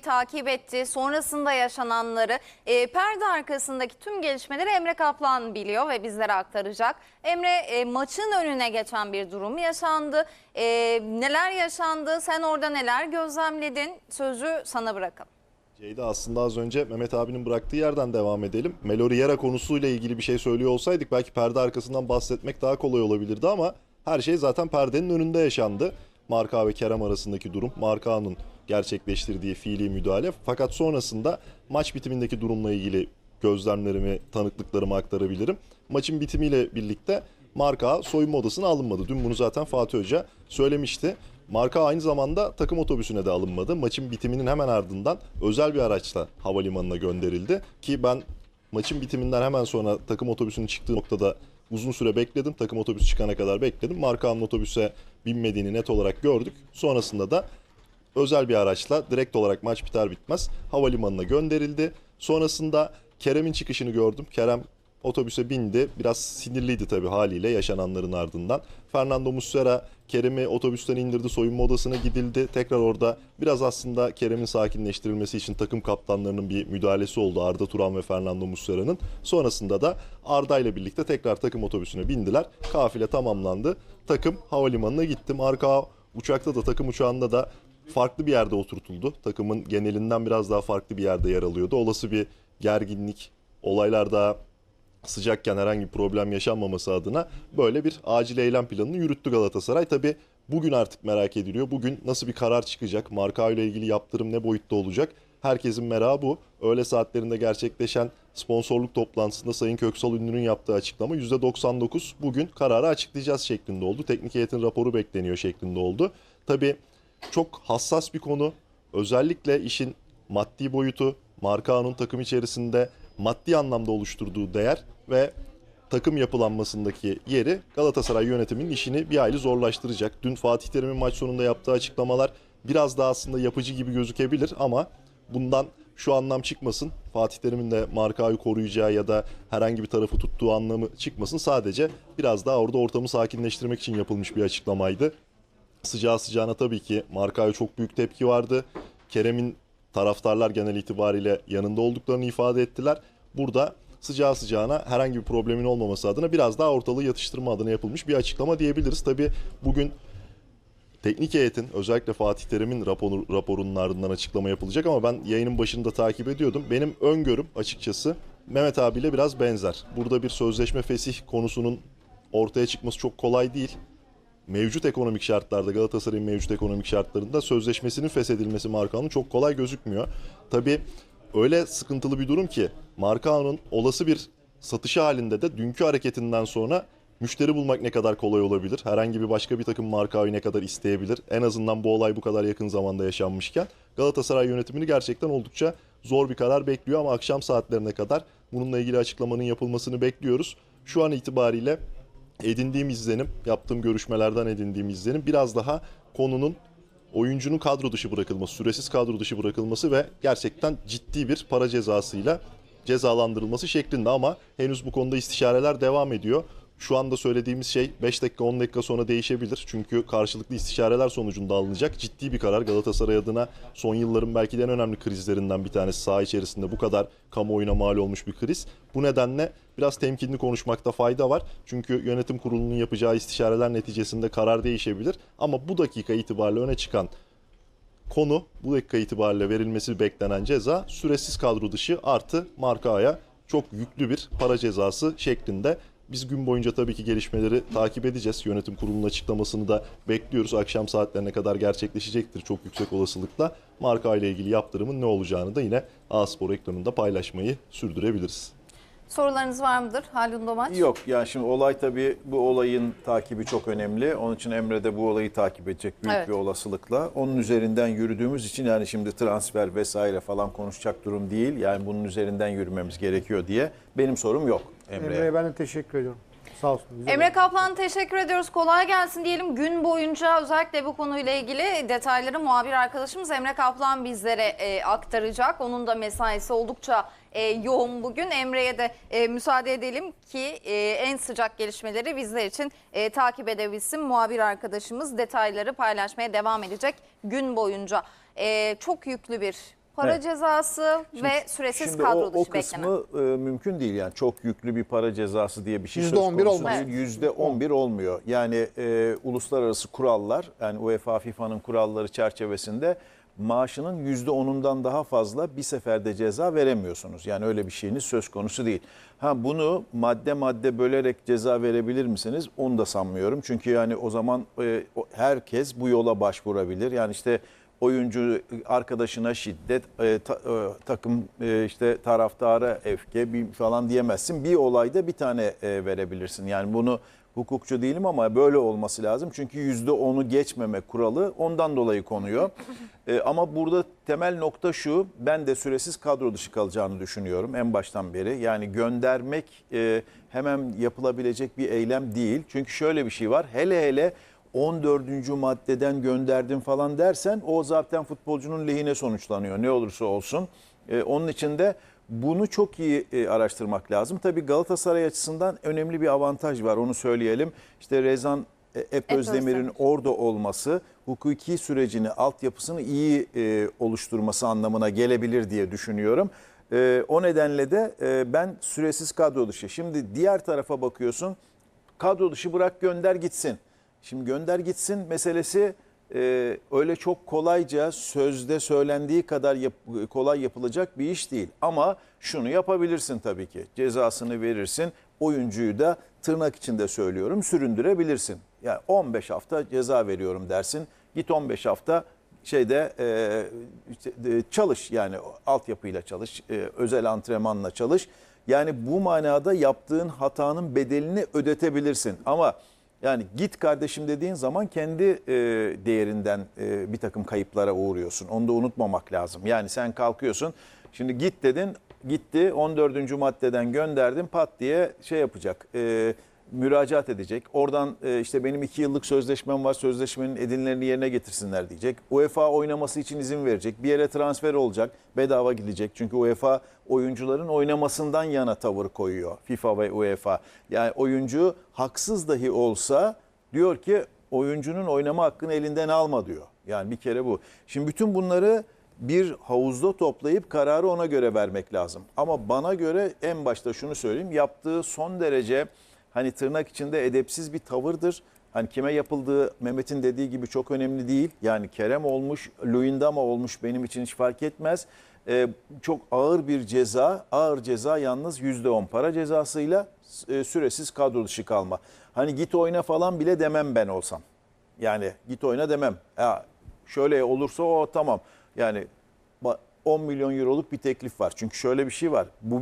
takip etti. Sonrasında yaşananları, e, perde arkasındaki tüm gelişmeleri Emre Kaplan biliyor ve bizlere aktaracak. Emre e, maçın önüne geçen bir durum yaşandı. E, neler yaşandı? Sen orada neler gözlemledin? Sözü sana bırakalım. Ceyda aslında az önce Mehmet abinin bıraktığı yerden devam edelim. Meloriera konusuyla ilgili bir şey söylüyor olsaydık belki perde arkasından bahsetmek daha kolay olabilirdi ama her şey zaten perdenin önünde yaşandı. Marka ve Kerem arasındaki durum, Marka'nın gerçekleştirdiği fiili müdahale. Fakat sonrasında maç bitimindeki durumla ilgili gözlemlerimi, tanıklıklarımı aktarabilirim. Maçın bitimiyle birlikte Marka soyunma odasına alınmadı. Dün bunu zaten Fatih Hoca söylemişti. Marka aynı zamanda takım otobüsüne de alınmadı. Maçın bitiminin hemen ardından özel bir araçla havalimanına gönderildi. Ki ben maçın bitiminden hemen sonra takım otobüsünün çıktığı noktada uzun süre bekledim. Takım otobüsü çıkana kadar bekledim. Marka'nın otobüse binmediğini net olarak gördük. Sonrasında da özel bir araçla direkt olarak maç biter bitmez havalimanına gönderildi. Sonrasında Kerem'in çıkışını gördüm. Kerem otobüse bindi. Biraz sinirliydi tabii haliyle yaşananların ardından. Fernando Muslera Kerem'i otobüsten indirdi. Soyunma odasına gidildi. Tekrar orada biraz aslında Kerem'in sakinleştirilmesi için takım kaptanlarının bir müdahalesi oldu. Arda Turan ve Fernando Muslera'nın. Sonrasında da Arda ile birlikte tekrar takım otobüsüne bindiler. Kafile tamamlandı. Takım havalimanına gitti. Marka uçakta da takım uçağında da farklı bir yerde oturtuldu. Takımın genelinden biraz daha farklı bir yerde yer alıyordu. Olası bir gerginlik, olaylar daha sıcakken herhangi bir problem yaşanmaması adına böyle bir acil eylem planını yürüttü Galatasaray. Tabi bugün artık merak ediliyor. Bugün nasıl bir karar çıkacak? Marka ile ilgili yaptırım ne boyutta olacak? Herkesin merakı bu. Öğle saatlerinde gerçekleşen sponsorluk toplantısında Sayın Köksal Ünlü'nün yaptığı açıklama %99 bugün kararı açıklayacağız şeklinde oldu. Teknik heyetin raporu bekleniyor şeklinde oldu. Tabi çok hassas bir konu. Özellikle işin maddi boyutu, Markao'nun takım içerisinde maddi anlamda oluşturduğu değer ve takım yapılanmasındaki yeri Galatasaray yönetiminin işini bir hayli zorlaştıracak. Dün Fatih Terim'in maç sonunda yaptığı açıklamalar biraz daha aslında yapıcı gibi gözükebilir ama bundan şu anlam çıkmasın. Fatih Terim'in de markayı koruyacağı ya da herhangi bir tarafı tuttuğu anlamı çıkmasın. Sadece biraz daha orada ortamı sakinleştirmek için yapılmış bir açıklamaydı. Sıcağı sıcağına tabii ki markaya çok büyük tepki vardı. Kerem'in taraftarlar genel itibariyle yanında olduklarını ifade ettiler. Burada sıcağı sıcağına herhangi bir problemin olmaması adına biraz daha ortalığı yatıştırma adına yapılmış bir açıklama diyebiliriz. Tabii bugün teknik heyetin özellikle Fatih Terim'in raporu, raporunun ardından açıklama yapılacak ama ben yayının başında takip ediyordum. Benim öngörüm açıkçası Mehmet abiyle biraz benzer. Burada bir sözleşme fesih konusunun ortaya çıkması çok kolay değil mevcut ekonomik şartlarda Galatasaray'ın mevcut ekonomik şartlarında sözleşmesinin feshedilmesi Markao'nun çok kolay gözükmüyor. Tabi öyle sıkıntılı bir durum ki Markao'nun olası bir satışı halinde de dünkü hareketinden sonra müşteri bulmak ne kadar kolay olabilir? Herhangi bir başka bir takım Markao'yu ne kadar isteyebilir? En azından bu olay bu kadar yakın zamanda yaşanmışken Galatasaray yönetimini gerçekten oldukça zor bir karar bekliyor ama akşam saatlerine kadar bununla ilgili açıklamanın yapılmasını bekliyoruz. Şu an itibariyle edindiğim izlenim, yaptığım görüşmelerden edindiğim izlenim biraz daha konunun oyuncunun kadro dışı bırakılması, süresiz kadro dışı bırakılması ve gerçekten ciddi bir para cezasıyla cezalandırılması şeklinde ama henüz bu konuda istişareler devam ediyor. Şu anda söylediğimiz şey 5 dakika 10 dakika sonra değişebilir. Çünkü karşılıklı istişareler sonucunda alınacak ciddi bir karar. Galatasaray adına son yılların belki de en önemli krizlerinden bir tanesi saha içerisinde bu kadar kamuoyuna mal olmuş bir kriz. Bu nedenle biraz temkinli konuşmakta fayda var. Çünkü yönetim kurulunun yapacağı istişareler neticesinde karar değişebilir. Ama bu dakika itibariyle öne çıkan konu bu dakika itibariyle verilmesi beklenen ceza süresiz kadro dışı artı markaya çok yüklü bir para cezası şeklinde. Biz gün boyunca tabii ki gelişmeleri takip edeceğiz. Yönetim kurulunun açıklamasını da bekliyoruz. Akşam saatlerine kadar gerçekleşecektir çok yüksek olasılıkla. Marka ile ilgili yaptırımın ne olacağını da yine A-Spor ekranında paylaşmayı sürdürebiliriz. Sorularınız var mıdır Haldun Domaç? Yok yani şimdi olay tabii bu olayın takibi çok önemli. Onun için Emre de bu olayı takip edecek büyük Evet. bir olasılıkla. Onun üzerinden yürüdüğümüz için yani şimdi transfer vesaire falan konuşacak durum değil. Yani bunun üzerinden yürümemiz gerekiyor diye benim sorum yok Emre'ye. Emre'ye ben de teşekkür ediyorum. Sağ olsun. Güzel Emre Kaplan teşekkür ediyoruz. Kolay gelsin diyelim. Gün boyunca özellikle bu konuyla ilgili detayları muhabir arkadaşımız Emre Kaplan bizlere e, aktaracak. Onun da mesaisi oldukça e, yoğun bugün. Emre'ye de e, müsaade edelim ki e, en sıcak gelişmeleri bizler için e, takip edebilsin. Muhabir arkadaşımız detayları paylaşmaya devam edecek gün boyunca. E, çok yüklü bir para Evet. cezası ve süresiz Şimdi kadro o, o dışı beklenen. kısmı e, mümkün değil yani çok yüklü bir para cezası diye bir şey söz Yüzde on bir konusu olmaz. değil. Yüzde on bir olmuyor. Yani e, uluslararası kurallar yani UEFA FIFA'nın kuralları çerçevesinde maaşının yüzde onundan daha fazla bir seferde ceza veremiyorsunuz. Yani öyle bir şeyiniz söz konusu değil. Ha bunu madde madde bölerek ceza verebilir misiniz? Onu da sanmıyorum. Çünkü yani o zaman e, o- herkes bu yola başvurabilir. Yani işte oyuncu arkadaşına şiddet, e, ta- e, takım e, işte taraftara öfke bir falan diyemezsin. Bir olayda bir tane e, verebilirsin. Yani bunu hukukçu değilim ama böyle olması lazım. Çünkü yüzde onu geçmeme kuralı ondan dolayı konuyor. E, ama burada temel nokta şu, ben de süresiz kadro dışı kalacağını düşünüyorum en baştan beri. Yani göndermek e, hemen yapılabilecek bir eylem değil. Çünkü şöyle bir şey var, hele hele 14. maddeden gönderdim falan dersen o zaten futbolcunun lehine sonuçlanıyor ne olursa olsun. Ee, onun için de bunu çok iyi e, araştırmak lazım. Tabii Galatasaray açısından önemli bir avantaj var onu söyleyelim. İşte Rezan e, Ep Özdemir'in Özdemir. orada olması hukuki sürecini, altyapısını iyi e, oluşturması anlamına gelebilir diye düşünüyorum. E, o nedenle de e, ben süresiz kadro dışı. Şimdi diğer tarafa bakıyorsun kadro dışı bırak gönder gitsin. Şimdi gönder gitsin meselesi e, öyle çok kolayca sözde söylendiği kadar yap- kolay yapılacak bir iş değil. Ama şunu yapabilirsin tabii ki cezasını verirsin oyuncuyu da tırnak içinde söylüyorum süründürebilirsin. Yani 15 hafta ceza veriyorum dersin git 15 hafta şeyde e, e, çalış yani altyapıyla çalış, e, özel antrenmanla çalış. Yani bu manada yaptığın hatanın bedelini ödetebilirsin. Ama yani git kardeşim dediğin zaman kendi e, değerinden e, bir takım kayıplara uğruyorsun. Onu da unutmamak lazım. Yani sen kalkıyorsun şimdi git dedin gitti 14. maddeden gönderdim pat diye şey yapacak. E, müracaat edecek. Oradan e, işte benim iki yıllık sözleşmem var sözleşmenin edinlerini yerine getirsinler diyecek. UEFA oynaması için izin verecek. Bir yere transfer olacak. Bedava gidecek. Çünkü UEFA oyuncuların oynamasından yana tavır koyuyor. FIFA ve UEFA. Yani oyuncu haksız dahi olsa diyor ki oyuncunun oynama hakkını elinden alma diyor. Yani bir kere bu. Şimdi bütün bunları bir havuzda toplayıp kararı ona göre vermek lazım. Ama bana göre en başta şunu söyleyeyim. Yaptığı son derece hani tırnak içinde edepsiz bir tavırdır. Hani kime yapıldığı Mehmet'in dediği gibi çok önemli değil. Yani Kerem olmuş, Luyendama olmuş benim için hiç fark etmez. Ee, çok ağır bir ceza, ağır ceza yalnız %10 para cezasıyla e, süresiz kadro dışı kalma. Hani git oyna falan bile demem ben olsam. Yani git oyna demem. Ya şöyle olursa o tamam. Yani ba- 10 milyon euroluk bir teklif var. Çünkü şöyle bir şey var. Bu